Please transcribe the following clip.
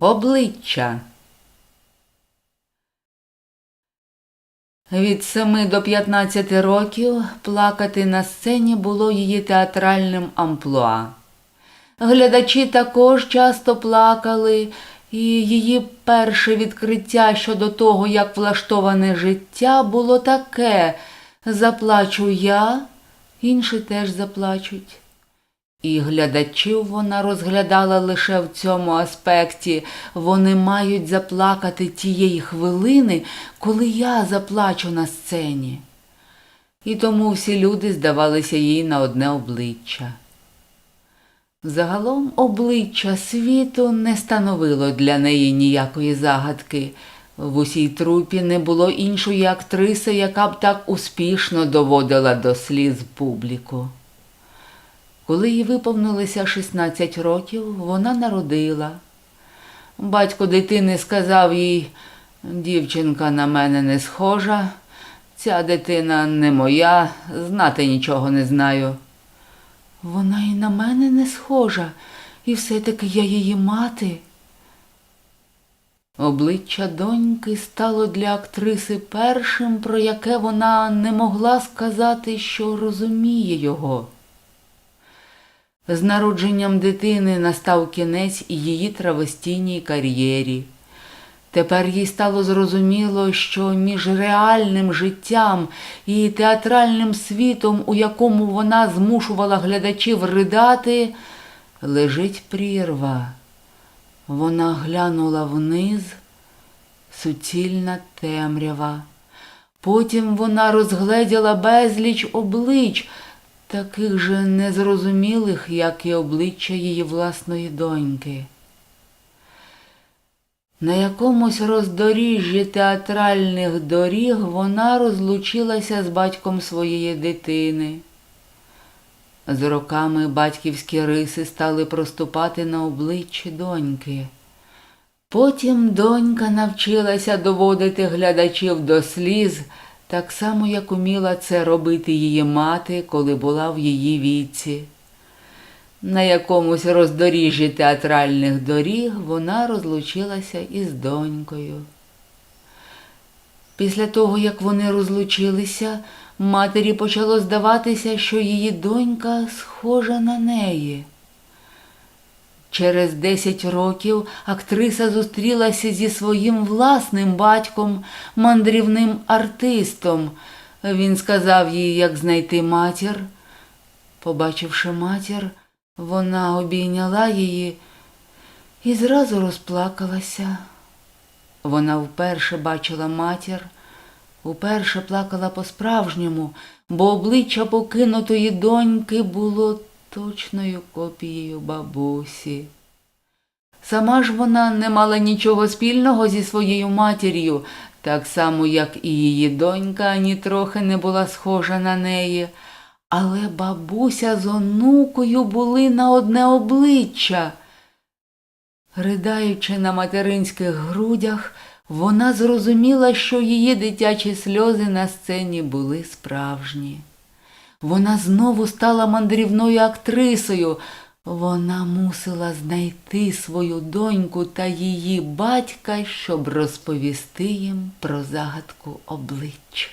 Обличчя. Від 7 до 15 років плакати на сцені було її театральним амплуа. Глядачі також часто плакали, і її перше відкриття щодо того, як влаштоване життя, було таке: заплачу я, інші теж заплачуть. І глядачів вона розглядала лише в цьому аспекті. Вони мають заплакати тієї хвилини, коли я заплачу на сцені. І тому всі люди здавалися їй на одне обличчя. Загалом обличчя світу не становило для неї ніякої загадки. В усій трупі не було іншої актриси, яка б так успішно доводила до сліз публіку. Коли їй виповнилося 16 років, вона народила. Батько дитини сказав їй, дівчинка на мене не схожа, ця дитина не моя, знати нічого не знаю. Вона і на мене не схожа, і все-таки я її мати. Обличчя доньки стало для актриси першим, про яке вона не могла сказати, що розуміє його. З народженням дитини настав кінець її травестійній кар'єрі. Тепер їй стало зрозуміло, що між реальним життям і театральним світом, у якому вона змушувала глядачів ридати, лежить прірва. Вона глянула вниз, суцільна темрява. Потім вона розгледіла безліч облич, таких же незрозумілих, як і обличчя її власної доньки. На якомусь роздоріжжі театральних доріг вона розлучилася з батьком своєї дитини. З роками батьківські риси стали проступати на обличчі доньки. Потім донька навчилася доводити глядачів до сліз, так само, як уміла це робити її мати, коли була в її віці. На якомусь роздоріжжі театральних доріг вона розлучилася із донькою. Після того, як вони розлучилися, матері почало здаватися, що її донька схожа на неї. Через 10 років актриса зустрілася зі своїм власним батьком, мандрівним артистом. Він сказав їй, як знайти матір. Побачивши матір, вона обійняла її і зразу розплакалася. Вона вперше бачила матір, уперше плакала по-справжньому, бо обличчя покинутої доньки було точною копією бабусі. Сама ж вона не мала нічого спільного зі своєю матір'ю, так само, як і її донька ані трохи не була схожа на неї. Але бабуся з онукою були на одне обличчя. Ридаючи на материнських грудях, вона зрозуміла, що її дитячі сльози на сцені були справжні. Вона знову стала мандрівною актрисою. Вона мусила знайти свою доньку та її батька, щоб розповісти їм про загадку обличчя.